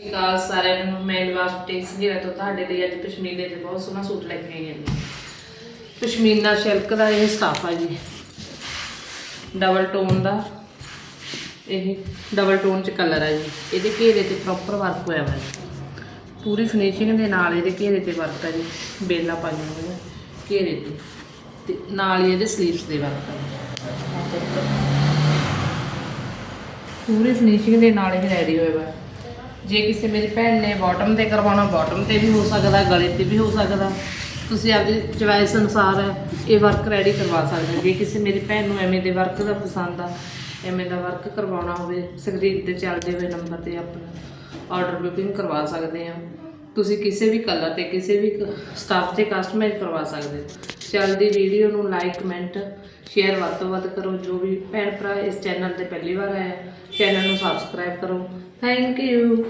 ਸਿਕਾਲ ਸਾਰਿਆਂ ਨੂੰ, ਮੈਂ ਨਿਵਾਸ ਟੇਕਸ ਤੋਂ ਤੁਹਾਡੇ ਲਈ ਅੱਜ ਪਸ਼ਮੀਨੇ ਦੇ ਬਹੁਤ ਸੋਹਣਾ ਸੂਟ ਲੈ ਕੇ ਆਈ ਹਾਂ ਪਸ਼ਮੀਨਾ ਸਿਲਕ ਦਾ ਇਹ ਸਟਾਫ ਆ ਜੀ। ਡਬਲ ਟੋਨ ਦਾ, ਇਹ ਡਬਲ ਟੋਨ ਚ ਕਲਰ ਹੈ ਜੀ। ਇਹਦੇ ਘੇਰੇ ਤੇ ਪ੍ਰੋਪਰ ਵਰਕ ਹੋਇਆ ਹੋਇਆ ਪੂਰੀ ਫਿਨਿਸ਼ਿੰਗ ਦੇ ਨਾਲ ਇਹਦੇ ਘੇਰੇ ਤੇ ਵਰਕ ਹੈ ਜੀ। ਬੇਲਾ ਪਾਈਆਂ ਹੋਈਆਂ ਘੇਰੇ ਤੇ। ਤੇ ਨਾਲ ਹੀ ਇਹਦੇ ਸਲੀਵਸ ਦੇ ਵਰਕ ਹੈ ਪੂਰੀ ਫਿਨਿਸ਼ਿੰਗ ਦੇ ਨਾਲ ਇਹ ਰੈਡੀ ਹੋਇਆ ਵਾ। ਜੇ ਕਿਸੇ ਮੇਰੀ ਭੈਣ ਨੇ ਬਾਟਮ ਤੇ ਕਰਵਾਉਣਾ ਬਾਟਮ ਤੇ ਵੀ ਹੋ ਸਕਦਾ, ਗਲੇ ਤੇ ਵੀ ਹੋ ਸਕਦਾ। ਤੁਸੀਂ ਆਪਦੀ ਚੁਆਇਸ ਅਨੁਸਾਰ ਇਹ ਵਰਕ ਰੈਡੀ ਕਰਵਾ ਸਕਦੇ ਹੋ। ਜੇ ਕਿਸੇ ਮੇਰੀ ਭੈਣ ਨੂੰ ਐਵੇਂ ਦੇ ਵਰਕ ਦਾ ਪਸੰਦ ਆ, ਐਵੇਂ ਦਾ ਵਰਕ ਕਰਵਾਉਣਾ ਹੋਵੇ ਸਕਰੀਨ ਤੇ ਚੱਲਦੇ ਹੋਏ ਨੰਬਰ ਤੇ ਆਪਣਾ ਆਰਡਰ ਬੁਕਿੰਗ ਕਰਵਾ ਸਕਦੇ ਆ। ਤੁਸੀਂ ਕਿਸੇ ਵੀ ਕਲਰ ਤੇ, ਕਿਸੇ ਵੀ ਸਟਾਫ ਤੇ ਕਸਟਮਾਈਜ਼ ਕਰਵਾ ਸਕਦੇ ਹੋ। ਚੱਲਦੀ ਵੀਡੀਓ ਨੂੰ ਲਾਈਕ ਕਮੈਂਟ ਸ਼ੇਅਰ ਵੱਧ ਤੋਂ ਵੱਧ ਕਰੋ। ਜੋ ਵੀ ਭੈਣ ਭਰਾ ਇਸ ਚੈਨਲ ਤੇ ਪਹਿਲੀ ਵਾਰ ਆਇਆ ਚੈਨਲ ਨੂੰ ਸਬਸਕ੍ਰਾਈਬ ਕਰੋ। Thank you